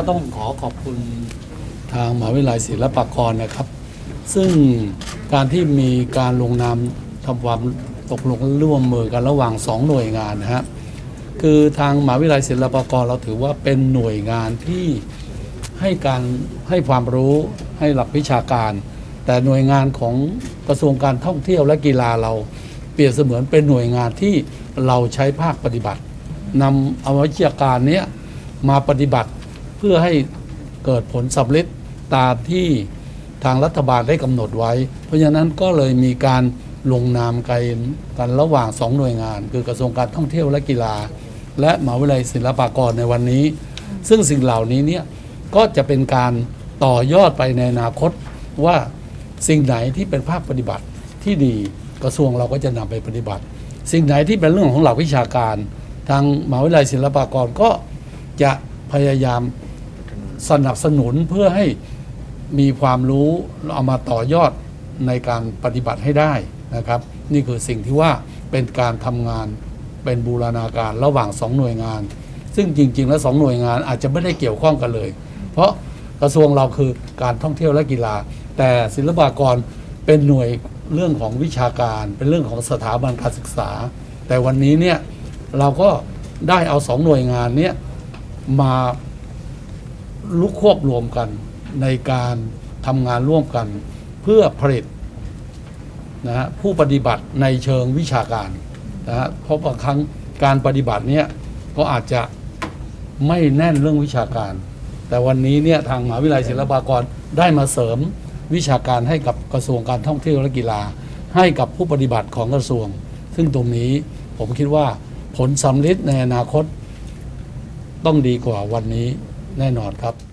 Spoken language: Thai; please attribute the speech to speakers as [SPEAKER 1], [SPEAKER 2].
[SPEAKER 1] ก็ต้องขอขอบคุณทางมหาวิทยาลัยศิลปากรนะครับ ซึ่งการที่มีการลงนามทำความตกลงร่วมมือกันระหว่างสองหน่วยงานนะฮะคือทางมหาวิทยาลัยศิลปากรเราถือว่าเป็นหน่วยงานที่ให้การให้ความรู้ให้หลักวิชาการ แต่หน่วยงานของกระทรวงการท่องเที่ยวและกีฬาเราเปรียบเสมือนเป็นหน่วยงานที่เราใช้ภาคปฏิบัตินำเอาวิชาการนี้มาปฏิบัติ เพื่อให้เกิดผลสำเร็จตามที่ทางรัฐบาลได้กำหนดไว้ เพราะฉะนั้นก็เลยมีการลงนามกันกันระหว่างสองหน่วยงาน คือกระทรวงการท่องเที่ยวและกีฬา และมหาวิทยาลัยศิลปากรในวันนี้ ซึ่งสิ่งเหล่านี้เนี่ยก็จะเป็นการต่อยอดไปในอนาคตว่าสิ่งไหนที่เป็นภาคปฏิบัติที่ดีกระทรวงเราก็จะนำไปปฏิบัติ สิ่งไหนที่เป็นเรื่องของหลักวิชาการ ทางมหาวิทยาลัยศิลปากรก็จะพยายาม สนับสนุนเพื่อให้มีความรู้เอามาต่อยอดในการปฏิบัติให้ได้นะครับ นี่คือสิ่งที่ว่าเป็นการทำงานเป็นบูรณาการระหว่างสองหน่วยงาน ซึ่งจริง ๆ แล้วสองหน่วยงานอาจจะไม่ได้เกี่ยวข้องกันเลย เพราะกระทรวงเราคือการท่องเที่ยวและกีฬา แต่ศิลปากรเป็นหน่วยเรื่องของวิชาการ เป็นเรื่องของสถาบันการศึกษา แต่วันนี้เนี่ยเราก็ได้เอาสองหน่วยงานเนี้ยมา ลุกควบรวมกันในการทำงานร่วมกันเพื่อผลิตนะฮะผู้ปฏิบัติในเชิงวิชาการนะฮะเพราะบางครั้งการปฏิบัติเนี่ยก็อาจจะไม่แน่นเรื่องวิชาการ แต่วันนี้เนี่ยทางมหาวิทยาลัยศิลปากรได้มาเสริมวิชาการให้กับกระทรวงการท่องเที่ยวและกีฬา ให้กับผู้ปฏิบัติของกระทรวง ซึ่งตรงนี้ผมคิดว่าผลสำลิดในอนาคตต้องดีกว่าวันนี้ แน่นอนครับ